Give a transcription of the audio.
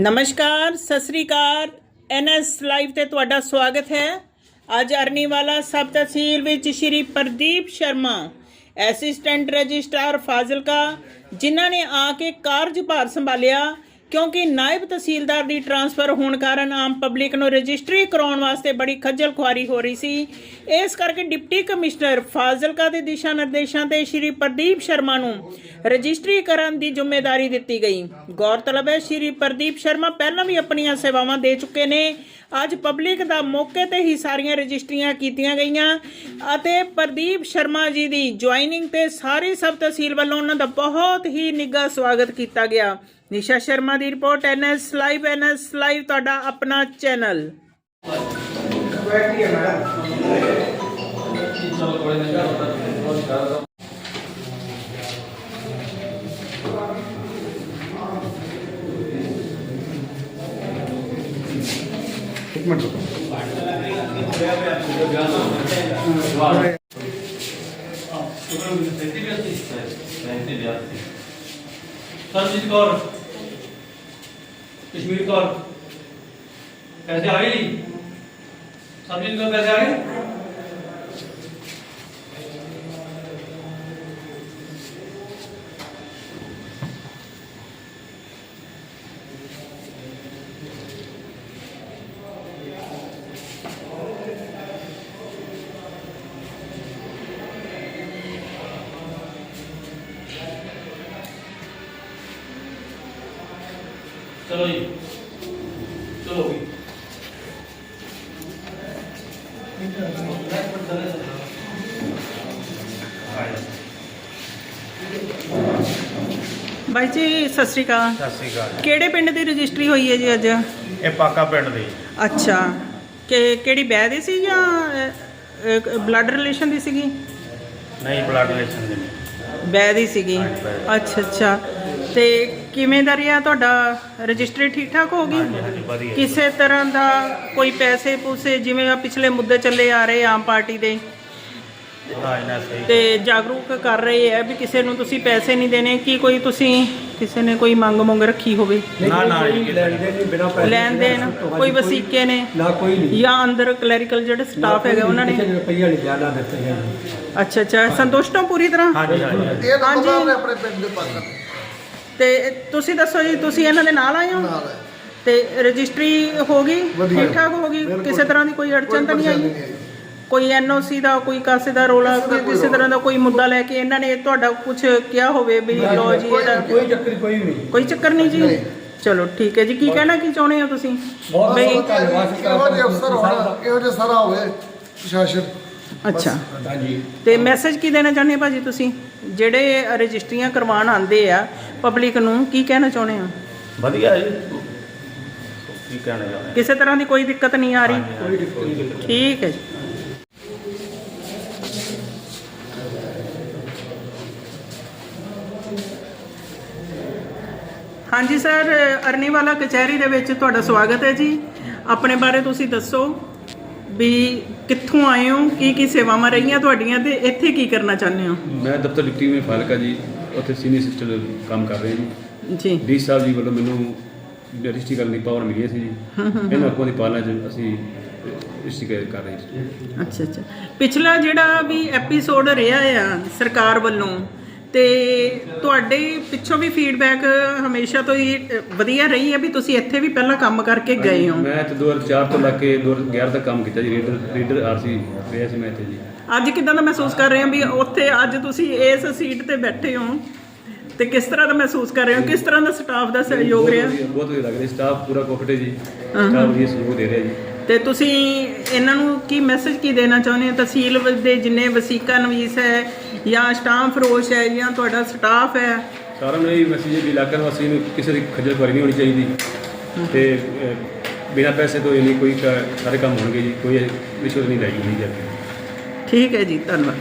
ਨਮਸਕਾਰ, ਸਤਿ ਸ੍ਰੀ ਅਕਾਲ। NS live ਤੇ ਤੁਹਾਡਾ ਸਵਾਗਤ ਹੈ। ਅੱਜ ਅਰਨੀਵਾਲਾ ਸਬ ਤਹਿਸੀਲ ਵਿੱਚ ਸ਼੍ਰੀ ਪ੍ਰਦੀਪ ਸ਼ਰਮਾ, ਐਸਿਸਟੈਂਟ ਰਜਿਸਟਰਾਰ ਫਾਜ਼ਿਲਕਾ, ਜਿਨ੍ਹਾਂ ਨੇ ਆ ਕੇ ਕਾਰਜਭਾਰ ਸੰਭਾਲਿਆ ਕਿਉਂਕਿ ਨਾਇਬ ਤਹਿਸੀਲਦਾਰ ਦੀ ਟਰਾਂਸਫਰ ਹੋਣ ਕਾਰਨ ਆਮ ਪਬਲਿਕ ਨੂੰ ਰਜਿਸਟਰੀ ਕਰਾਉਣ ਵਾਸਤੇ ਬੜੀ ਖੱਜਲ ਖੁਆਰੀ ਹੋ ਰਹੀ ਸੀ। ਇਸ ਕਰਕੇ ਡਿਪਟੀ ਕਮਿਸ਼ਨਰ ਫਾਜ਼ਿਲਕਾ ਦੇ ਦਿਸ਼ਾ ਨਿਰਦੇਸ਼ਾਂ ਤੇ ਸ਼੍ਰੀ ਪ੍ਰਦੀਪ ਸ਼ਰਮਾ ਨੂੰ ਰਜਿਸਟਰੀ ਕਰਨ ਦੀ ਜ਼ਿੰਮੇਵਾਰੀ ਦਿੱਤੀ ਗਈ। ਗੌਰਤਲਬ ਹੈ, ਸ਼੍ਰੀ ਪ੍ਰਦੀਪ ਸ਼ਰਮਾ ਪਹਿਲਾਂ ਵੀ ਆਪਣੀਆਂ ਸੇਵਾਵਾਂ ਦੇ ਚੁੱਕੇ ਨੇ। ਅੱਜ ਪਬਲਿਕ ਦਾ ਮੌਕੇ ਤੇ ਹੀ ਸਾਰੀਆਂ ਰਜਿਸਟਰੀਆਂ ਕੀਤੀਆਂ ਗਈਆਂ। ਅਤੇ ਪ੍ਰਦੀਪ ਸ਼ਰਮਾ ਜੀ ਦੀ ਜੁਆਇਨਿੰਗ ਤੇ ਸਾਰੇ ਸਬ ਤਹਿਸੀਲ ਵੱਲੋਂ ਉਹਨਾਂ ਦਾ ਬਹੁਤ ਹੀ ਨਿੱਘਾ ਸਵਾਗਤ ਕੀਤਾ ਗਿਆ। ਨਿਸ਼ਾ ਸ਼ਰਮਾ ਦੀ report NS live NS live ਤੁਹਾਡਾ ਆਪਣਾ ਚੈਨਲ। ਇੱਕ ਮਿੰਟ ਰੁਕੋ ਸਰਜੀਤ ਕੌਰ ਕਸ਼ਮੀਰ ਕੌਰ ਪੈਸੇ ਆ ਗਏ ਜੀ ਸਰਜੀਤ ਕੌਰ ਪੈਸੇ ਆ ਗਏ ਚਲੋ ਜੀ। ਚਲੋ ਵੀ। ਬਾਈ ਜੀ ਸਤਿ ਸ੍ਰੀ ਅਕਾਲ। ਸਤਿ ਸ੍ਰੀ ਅਕਾਲ ਕਿਹੜੇ ਪਿੰਡ ਦੀ ਰਜਿਸਟਰੀ ਹੋਈ ਹੈ ਜੀ ਅੱਜ? ਇਹ ਪਾਕਾ ਪਿੰਡ ਦੀ। ਅੱਛਾ। ਕਿ ਕਿਹੜੀ ਬੈ ਦੀ ਸੀ ਜਾਂ ਬਲੱਡ ਰਿਲੇਸ਼ਨ ਦੀ ਸੀਗੀ? ਨਹੀਂ ਬਲੱਡ ਰਿਲੇਸ਼ਨ ਦੇ ਨਹੀਂ। ਬੈ ਦੀ ਸੀਗੀ। ਅੱਛਾ ਅੱਛਾ। ਤੇ ਕਿਵੇਂ ਦਾ ਰਿਹਾ ਤੁਹਾਡਾ ਰਜਿਸਟਰੀ ਠੀਕ ਠਾਕ ਹੋ ਹਾਂਜੀ ਗਈ ਵਧੀਆ। ਕਿਸੇ ਤਰ੍ਹਾਂ ਦਾ ਕੋਈ ਪੈਸੇ ਪੂਸੇ ਜਿਵੇਂ ਆ ਪਿਛਲੇ ਮੁੱਦੇ ਚੱਲੇ ਆ ਰਹੇ ਆਮ ਪਾਰਟੀ ਦੇ? ਹਾਂ ਇਹਨਾਂ ਸਹੀ। ਤੇ ਜਾਗਰੂਕ ਕਰ ਰਹੇ ਆ ਵੀ ਕਿਸੇ ਨੂੰ ਤੁਸੀਂ ਪੈਸੇ ਨਹੀਂ ਦੇਣੇ ਕੀ ਕੋਈ ਤੁਸੀਂ ਕਿਸੇ ਨੇ ਕੋਈ ਮੰਗ ਮੰਗ ਰੱਖੀ ਹੋਵੇ? ਨਾ ਨਾ ਲੈਣ ਦੇ ਨਹੀਂ ਬਿਨਾ ਪੈਸੇ ਲੈਣ ਦੇਣ ਕੋਈ ਵਸੀਕੇ ਨੇ? ਨਾ ਕੋਈ ਨਹੀਂ। ਜਾਂ ਅੰਦਰ ਕਲੈਰੀਕਲ ਜਿਹੜੇ ਸਟਾਫ ਹੈਗਾ ਉਹਨਾਂ ਨੇ? ਕਿਸੇ ਰੁਪਈਆ ਨਹੀਂ ਜ਼ਿਆਦਾ ਦਿੱਤੇ ਗਏ ਅੱਛਾ ਅੱਛਾ ਸੰਤੁਸ਼ਟ ਹੋ ਪੂਰੀ ਤਰ੍ਹਾਂ? ਹਾਂਜੀ ਹਾਂਜੀ ਇਹ ਤਾਂ ਹਾਂਜੀ। ਪਤਾ ਉਹਨੇ ਆਪਣੇ ਪਿੰਡ ਦੇ ਪਾਸਾ ਤੇ ਤੁਸੀਂ ਦੱਸੋ ਜੀ ਤੁਸੀਂ ਇਹਨਾਂ ਦੇ ਨਾਲ ਆਏ ਹੋ? ਨਾਲ ਹੈ ਤੇ ਰਜਿਸਟਰੀ ਹੋ ਗਈ? ਵਧੀਆ। ਠੀਕ ਠਾਕ ਹੋ ਗਈ? ਬਿਲਕੁਲ। ਕਿਸੇ ਤਰ੍ਹਾਂ ਦੀ ਕੋਈ ਅੜਚਨ ਤਾਂ ਨਹੀਂ ਆਈ? ਕੋਈ ਐਨਓਸੀ ਦਾ ਕੋਈ ਕਾਸੇ ਦਾ ਰੋਲਾ ਕਿਸੇ ਦਾ ਕੋਈ ਕੋਈ ਕਿਸੇ ਤਰ੍ਹਾਂ ਦਾ ਕੋਈ ਮੁੱਦਾ ਲੈ ਕੇ ਇਹਨਾਂ ਨੇ ਤੁਹਾਡਾ ਕੁਝ ਕਿਹਾ ਹੋਵੇ ਵੀ ਲੋ ਜੀ ਇਹਦਾ ਕੋਈ ਚੱਕਰ ਕੋਈ ਨਹੀਂ। ਕੋਈ ਚੱਕਰ ਨਹੀਂ ਜੀ? ਨਹੀਂ। ਚਲੋ ਠੀਕ ਹੈ ਜੀ ਕੀ ਕਹਿਣਾ ਕੀ ਚਾਹੁੰਦੇ ਹੋ ਤੁਸੀਂ? ਬਹੁਤ ਬਹੁਤ ਧੰਨਵਾਦ ਇਹੋ ਜਿਹੇ ਅਫਸਰ ਹੋਣਾ ਇਹੋ ਜਿਹਾ ਸਾਰਾ ਹੋਵੇ ਪ੍ਰਸ਼ਾਸਨ। ਅੱਛਾ। ਹਾਂਜੀ। ਤੇ ਮੈਸੇਜ ਕੀ ਦੇਣਾ ਚਾਹੁੰਦੇ ਹੋ ਭਾਜੀ ਤੁਸੀਂ? ਜਿਹੜੇ ਰਜਿਸਟਰੀਆਂ ਕਰਵਾਉਣ ਆਉਂਦੇ ਆ ਪਬਲਿਕ ਨੂੰ ਕੀ ਕਹਿਣਾ ਚਾਹੁੰਦੇ ਹੋ? ਵਧੀਆ ਜੀ। ਕੀ ਕਹਿਣਾ ਚਾਹੁੰਦੇ? ਕਿਸੇ ਤਰ੍ਹਾਂ ਦੀ ਕੋਈ ਦਿੱਕਤ ਨਹੀਂ ਆ ਰਹੀ? ਹਾਂਜੀ, ਹਾਂਜੀ, ਕੋਈ ਦਿੱਕਤ ਨਹੀਂ। ਠੀਕ ਹੈ ਜੀ। ਹਾਂਜੀ ਸਰ ਅਰਨੀਵਾਲਾ ਕਚਹਿਰੀ ਦੇ ਵਿੱਚ ਤੁਹਾਡਾ ਸਵਾਗਤ ਹੈ ਜੀ। ਆਪਣੇ ਬਾਰੇ ਤੁਸੀਂ ਦੱਸੋ। ਵੀ ਕਿੱਥੋਂ ਆਏ ਹੋ? ਕੀ ਕੀ ਸੇਵਾਵਾਂ ਰਹੀਆਂ ਤੁਹਾਡੀਆਂ ਤੇ ਇੱਥੇ ਕੀ ਕਰਨਾ ਚਾਹੁੰਦੇ ਹੋ? ਮੈਂ ਦਫ਼ਤਰ ਡਿਪਟੀ ਮੇ ਫਾਲਕਾ ਜੀ ਉੱਥੇ ਸੀਨੀਅਰ ਅਸਿਸਟੈਂਟ ਕੰਮ ਕਰ ਰਹੇ ਜੀ ਜੀ। ਡੀ ਸਾਹਿਬ ਜੀ ਵੱਲੋਂ ਮੈਨੂੰ ਰਜਿਸਟਰੀ ਕਰਨ ਦੀ ਪਾਵਰ ਮਿਲੀ ਸੀ ਜੀ। ਇਹਨਾਂ ਹੁਕਮਾਂ ਦੀ ਪਾਲਣਾ ਚ ਅਸੀਂ ਰਜਿਸਟਰੀ ਕਰ ਰਹੇ ਸੀ ਅੱਛਾ ਅੱਛਾ। ਪਿਛਲਾ ਜਿਹੜਾ ਵੀ ਐਪੀਸੋਡ ਰਿਹਾ ਆ ਸਰਕਾਰ ਵੱਲੋਂ ਤੇ ਤੁਹਾਡੇ ਪਿੱਛੋਂ ਵੀ ਫੀਡਬੈਕ ਹਮੇਸ਼ਾ ਤੋਂ ਹੀ ਵਧੀਆ ਰਹੀ ਹੈ ਵੀ ਤੁਸੀਂ ਇੱਥੇ ਵੀ ਪਹਿਲਾਂ ਕੰਮ ਕਰਕੇ ਗਏ ਹੋ? ਮੈਂ ਤੇ 2004 ਤੋਂ ਲੱਗ ਕੇ 2011 ਤੱਕ ਕੰਮ ਕੀਤਾ ਜੀ ਰੀਡਰ ਰੀਡਰ ਆਰਸੀ ਸੀ ਮੈਂ ਇੱਥੇ ਜੀ। ਅੱਜ ਕਿਦਾਂ ਦਾ ਮਹਿਸੂਸ ਕਰ ਰਹੇ ਹੋ ਵੀ ਉੱਥੇ ਅੱਜ ਤੁਸੀਂ ਇਸ ਸੀਟ ਤੇ ਬੈਠੇ ਹੋ? ਤੇ ਕਿਸ ਤਰ੍ਹਾਂ ਦਾ ਮਹਿਸੂਸ ਕਰ ਰਹੇ ਹੋ? ਕਿਸ ਤਰ੍ਹਾਂ ਦਾ ਸਟਾਫ ਦਾ ਸਹਿਯੋਗ ਰਿਹਾ? ਬਹੁਤ ਵਧੀਆ ਲੱਗ ਰਿਹਾ ਸਟਾਫ ਪੂਰਾ ਕੋਆਪਰੇਟਿਵ ਜੀ ਸਟਾਫ ਵਧੀਆ ਸਹਿਯੋਗ ਦੇ ਰਿਹਾ ਜੀ। ਤੇ ਤੁਸੀਂ ਇਹਨਾਂ ਨੂੰ ਕੀ ਮੈਸੇਜ ਕੀ ਦੇਣਾ ਚਾਹੁੰਦੇ ਹੋ? ਤਹਿਸੀਲ ਦੇ ਜਿੰਨੇ ਵਸੀਕਾ ਨਵੀਸ ਹੈ ਜਾਂ ਸਟਾਫ ਫਰੋਸ਼ ਹੈ ਜਾਂ ਤੁਹਾਡਾ ਸਟਾਫ ਹੈ? ਸਾਰਿਆਂ ਨੂੰ ਇਹ ਮੈਸੇਜ ਹੈ ਵੀ ਇਲਾਕਾ ਵਾਸੀ ਨੂੰ ਕਿਸੇ ਦੀ ਖੱਜਲ ਖੁਆਰੀ ਨਹੀਂ ਹੋਣੀ ਚਾਹੀਦੀ। ਤੇ ਅਹ, ਬਿਨਾਂ ਪੈਸੇ ਤੋਂ ਇਹ ਨਹੀਂ ਕੋਈ ਕ- ਸਾਰੇ ਕੰਮ ਹੋਣਗੇ ਜੀ ਕੋਈ ਰਿਸ਼ਵਤ ਨਹੀਂ ਲਾਈ ਹੋਣੀ ਜੀ ਠੀਕ ਹੈ ਜੀ ਧੰਨਵਾਦ।